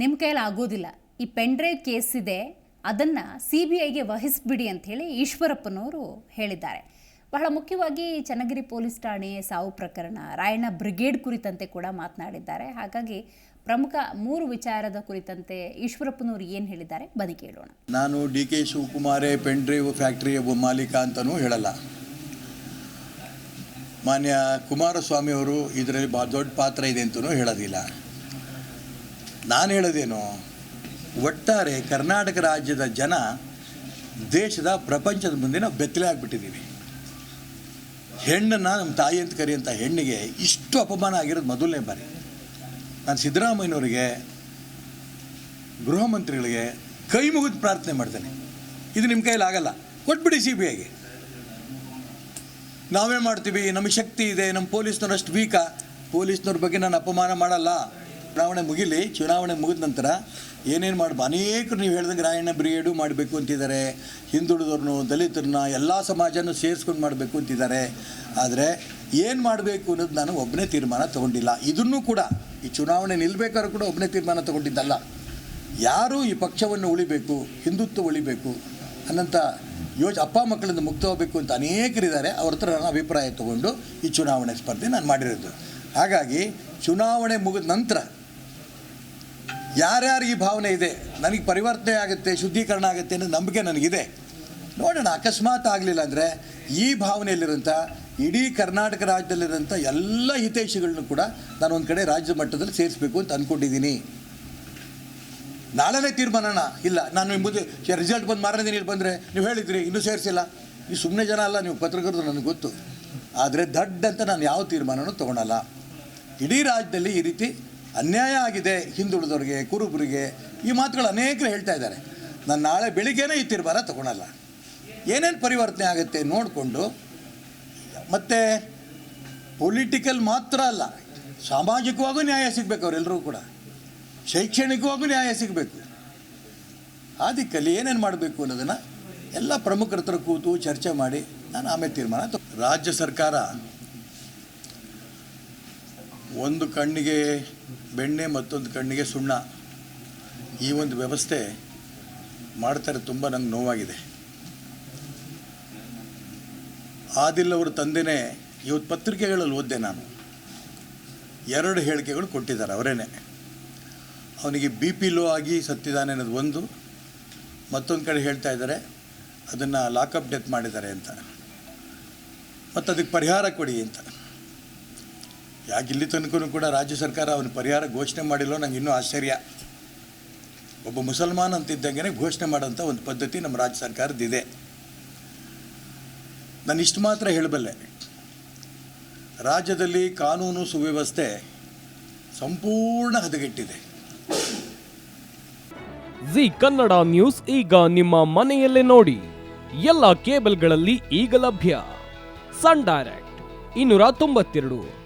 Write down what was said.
ನಿಮ್ಮ ಕೈಯಲ್ಲಿ ಆಗೋದಿಲ್ಲ. ಈ ಪೆನ್ಡ್ರೈವ್ ಕೇಸ್ ಇದೆ, ಅದನ್ನು ಸಿ ಬಿ ಐಗೆ ವಹಿಸ್ಬಿಡಿ ಅಂತ ಹೇಳಿ ಈಶ್ವರಪ್ಪನವರು ಹೇಳಿದ್ದಾರೆ. ಬಹಳ ಮುಖ್ಯವಾಗಿ ಚನ್ನಗಿರಿ ಪೊಲೀಸ್ ಠಾಣೆ ಸಾವು ಪ್ರಕರಣ, ರಾಯಣ್ಣ ಬ್ರಿಗೇಡ್ ಕುರಿತಂತೆ ಕೂಡ ಮಾತನಾಡಿದ್ದಾರೆ. ಹಾಗಾಗಿ ಪ್ರಮುಖ ಮೂರು ವಿಚಾರದ ಕುರಿತಂತೆ ಈಶ್ವರಪ್ಪನವರು ಏನು ಹೇಳಿದ್ದಾರೆ, ಬನ್ನಿ ಕೇಳೋಣ. ನಾನು ಡಿ ಕೆ ಶಿವಕುಮಾರೇ ಪೆಂಡ್ರೈವ್ ಫ್ಯಾಕ್ಟ್ರಿಯ ಮಾಲೀಕ ಅಂತಲೂ ಹೇಳಲ್ಲ. ಮಾನ್ಯ ಕುಮಾರಸ್ವಾಮಿ ಅವರು ಇದರಲ್ಲಿ ಭಾಳ ದೊಡ್ಡ ಪಾತ್ರ ಇದೆ ಅಂತಲೂ ಹೇಳೋದಿಲ್ಲ. ನಾನು ಹೇಳೋದೇನು? ಒಟ್ಟಾರೆ ಕರ್ನಾಟಕ ರಾಜ್ಯದ ಜನ ದೇಶದ ಪ್ರಪಂಚದ ಮುಂದೆ ನಾವು ಬೆತ್ತಲೆ ಆಗಿಬಿಟ್ಟಿದ್ದೀವಿ. ಹೆಣ್ಣನ್ನು ನಮ್ಮ ತಾಯಿ ಅಂತ ಕರೆಯುವಂಥ ಹೆಣ್ಣಿಗೆ ಇಷ್ಟು ಅಪಮಾನ ಆಗಿರೋದು ಮೊದಲನೇ ಬಾರಿ. ನಾನು ಸಿದ್ದರಾಮಯ್ಯನವರಿಗೆ ಗೃಹ ಮಂತ್ರಿಗಳಿಗೆ ಕೈ ಮುಗಿದು ಪ್ರಾರ್ಥನೆ ಮಾಡ್ತೇನೆ. ಇದು ನಿಮ್ಮ ಕೈಯಲ್ಲಿ ಆಗಲ್ಲ. ಕೊಟ್ಬಿಡಿ ಸಿ ಬಿ ಐಗೆ ನಾವೇ ಮಾಡ್ತೀವಿ, ನಮಗೆ ಶಕ್ತಿ ಇದೆ, ನಮ್ಮ ಪೊಲೀಸ್ನವ್ರು ಅಷ್ಟು ವೀಕಾ. ಪೊಲೀಸ್ನವ್ರ ಬಗ್ಗೆ ನಾನು ಅಪಮಾನ ಮಾಡಲ್ಲ. ಚುನಾವಣೆ ಮುಗಿಲಿ, ಚುನಾವಣೆ ಮುಗಿದ ನಂತರ ಏನೇನು ಮಾಡಬ, ಅನೇಕರು ನೀವು ಹೇಳಿದಂಗೆ ರಾಯಣ್ಣ ಬ್ರಿಗೇಡು ಮಾಡಬೇಕು ಅಂತಿದ್ದಾರೆ, ಹಿಂದುಳಿದವ್ರನ್ನು ದಲಿತರನ್ನ ಎಲ್ಲ ಸಮಾಜನೂ ಸೇರಿಸ್ಕೊಂಡು ಮಾಡಬೇಕು ಅಂತಿದ್ದಾರೆ. ಆದರೆ ಏನು ಮಾಡಬೇಕು ಅನ್ನೋದು ನಾನು ಒಬ್ಬನೇ ತೀರ್ಮಾನ ತಗೊಂಡಿಲ್ಲ. ಇದನ್ನು ಕೂಡ, ಈ ಚುನಾವಣೆ ನಿಲ್ಲಬೇಕಾದ್ರೂ ಕೂಡ ಒಬ್ಬನೇ ತೀರ್ಮಾನ ತಗೊಂಡಿದ್ದಲ್ಲ. ಯಾರು ಈ ಪಕ್ಷವನ್ನು ಉಳಿಬೇಕು, ಹಿಂದುತ್ವ ಉಳಿಬೇಕು ಅನ್ನಂಥ ಯೋಜ ಅಪ್ಪ ಮಕ್ಕಳಿಂದ ಮುಕ್ತ ಹೋಗಬೇಕು ಅಂತ ಅನೇಕರಿದ್ದಾರೆ. ಅವ್ರ ಹತ್ರ ನಾನು ಅಭಿಪ್ರಾಯ ತಗೊಂಡು ಈ ಚುನಾವಣೆ ಸ್ಪರ್ಧೆ ನಾನು ಮಾಡಿರೋದು. ಹಾಗಾಗಿ ಚುನಾವಣೆ ಮುಗಿದ ನಂತರ ಯಾರ್ಯಾರು ಈ ಭಾವನೆ ಇದೆ? ನನಗೆ ಪರಿವರ್ತನೆ ಆಗುತ್ತೆ, ಶುದ್ಧೀಕರಣ ಆಗುತ್ತೆ ಅನ್ನೋ ನಂಬಿಕೆ ನನಗಿದೆ. ನೋಡೋಣ, ಅಕಸ್ಮಾತ್ ಆಗಲಿಲ್ಲ ಅಂದರೆ ಈ ಭಾವನೆಯಲ್ಲಿರೋಂಥ ಇಡೀ ಕರ್ನಾಟಕ ರಾಜ್ಯದಲ್ಲಿರೋಂಥ ಎಲ್ಲ ಹಿತೈಷಿಗಳನ್ನು ಕೂಡ ನಾನು ಒಂದು ಕಡೆ ರಾಜ್ಯ ಮಟ್ಟದಲ್ಲಿ ಸೇರಿಸಬೇಕು ಅಂತ ಅಂದ್ಕೊಂಡಿದ್ದೀನಿ ನಾಳೆನೇ ತೀರ್ಮಾನನ? ಇಲ್ಲ, ನಾನು ಮುಂದೆ ರಿಸಲ್ಟ್ ಬಂದು ಮಾರನೇ ದಿನ ಬಂದರೆ ನೀವು ಹೇಳಿದ್ರಿ, ಇನ್ನೂ ಸೇರಿಸಿಲ್ಲ. ನೀವು ಸುಮ್ಮನೆ ಜನ ಅಲ್ಲ, ನೀವು ಪತ್ರಕರ್ತರು ನನಗೆ ಗೊತ್ತು. ಆದರೆ ದಡ್ಡ ಅಂತ ನಾನು ಯಾವ ತೀರ್ಮಾನನೂ ತೊಗೊಳಲ್ಲ. ಇಡೀ ರಾಜ್ಯದಲ್ಲಿ ಈ ರೀತಿ ಅನ್ಯಾಯ ಆಗಿದೆ ಹಿಂದುಳಿದವ್ರಿಗೆ, ಕುರುಬರಿಗೆ. ಈ ಮಾತುಗಳು ಅನೇಕರು ಹೇಳ್ತಾ ಇದ್ದಾರೆ. ನಾನು ನಾಳೆ ಬೆಳಿಗ್ಗೆನೇ ಈ ತೀರ್ಮಾನ ತಗೊಳಲ್ಲ. ಏನೇನು ಪರಿವರ್ತನೆ ಆಗುತ್ತೆ ನೋಡಿಕೊಂಡು, ಮತ್ತು ಪೊಲಿಟಿಕಲ್ ಮಾತ್ರ ಅಲ್ಲ, ಸಾಮಾಜಿಕವಾಗೂ ನ್ಯಾಯ ಸಿಗಬೇಕು ಅವರೆಲ್ಲರೂ ಕೂಡ. ಶೈಕ್ಷಣಿಕವಾಗೂ ನ್ಯಾಯ ಸಿಗಬೇಕು. ಆ ದಿಕ್ಕಲ್ಲಿ ಏನೇನು ಮಾಡಬೇಕು ಅನ್ನೋದನ್ನು ಎಲ್ಲ ಪ್ರಮುಖರ ಹತ್ರ ಕೂತು ಚರ್ಚೆ ಮಾಡಿ ನಾನು ಆಮೇಲೆ ತೀರ್ಮಾನ ರಾಜ್ಯ ಸರ್ಕಾರ ಒಂದು ಕಣ್ಣಿಗೆ ಬೆಣ್ಣೆ, ಮತ್ತೊಂದು ಕಣ್ಣಿಗೆ ಸುಣ್ಣ. ಈ ಒಂದು ವ್ಯವಸ್ಥೆ ಮಾಡ್ತಾರೆ ತುಂಬ ನಂಗೆ ನೋವಾಗಿದೆ. ಆದಿಲ್ಲ ಅವರು ತಂದೆನೇ ಇವತ್ತು ಪತ್ರಿಕೆಗಳಲ್ಲಿ ಓದಿದೆ ನಾನು. ಎರಡು ಹೇಳಿಕೆಗಳು ಕೊಟ್ಟಿದ್ದಾರೆ ಅವರೇನೆ. ಅವನಿಗೆ ಬಿ ಪಿ ಲೋ ಆಗಿ ಸತ್ತಿದ್ದಾನೆ ಅನ್ನೋದು ಒಂದು. ಮತ್ತೊಂದು ಕಡೆ ಹೇಳ್ತಾ ಇದ್ದಾರೆ, ಅದನ್ನು ಲಾಕಪ್ ಡೆತ್ ಮಾಡಿದ್ದಾರೆ ಅಂತ. ಮತ್ತು ಅದಕ್ಕೆ ಪರಿಹಾರ ಕೊಡಿ ಅಂತ. ಯಾಕೆ ಇಲ್ಲಿ ತನಕ ಕೂಡ ರಾಜ್ಯ ಸರ್ಕಾರ ಅವನ ಪರಿಹಾರ ಘೋಷಣೆ ಮಾಡಿಲ್ಲೋ ನಂಗೆ ಇನ್ನೂ ಆಶ್ಚರ್ಯ. ಒಬ್ಬ ಮುಸಲ್ಮಾನ್ ಅಂತಿದ್ದಂಗೆ ಘೋಷಣೆ ಮಾಡೋಂಥ ಒಂದು ಪದ್ಧತಿ ನಮ್ಮ ರಾಜ್ಯ ಸರ್ಕಾರದಿದೆ ನಾನು ಇಷ್ಟು ಮಾತ್ರ ಹೇಳಬಲ್ಲೆ. ರಾಜ್ಯದಲ್ಲಿ ಕಾನೂನು ಸುವ್ಯವಸ್ಥೆ ಸಂಪೂರ್ಣ ಹದಗೆಟ್ಟಿದೆ. ಜಿ ಕನ್ನಡ ನ್ಯೂಸ್ ಈಗ ನಿಮ್ಮ ಮನೆಯಲ್ಲೇ ನೋಡಿ. ಎಲ್ಲ ಕೇಬಲ್ಗಳಲ್ಲಿ ಈಗ ಲಭ್ಯ. ಸನ್ ಡೈರೆಕ್ಟ್, ಇನ್ನೂರ ತೊಂಬತ್ತೆರಡು.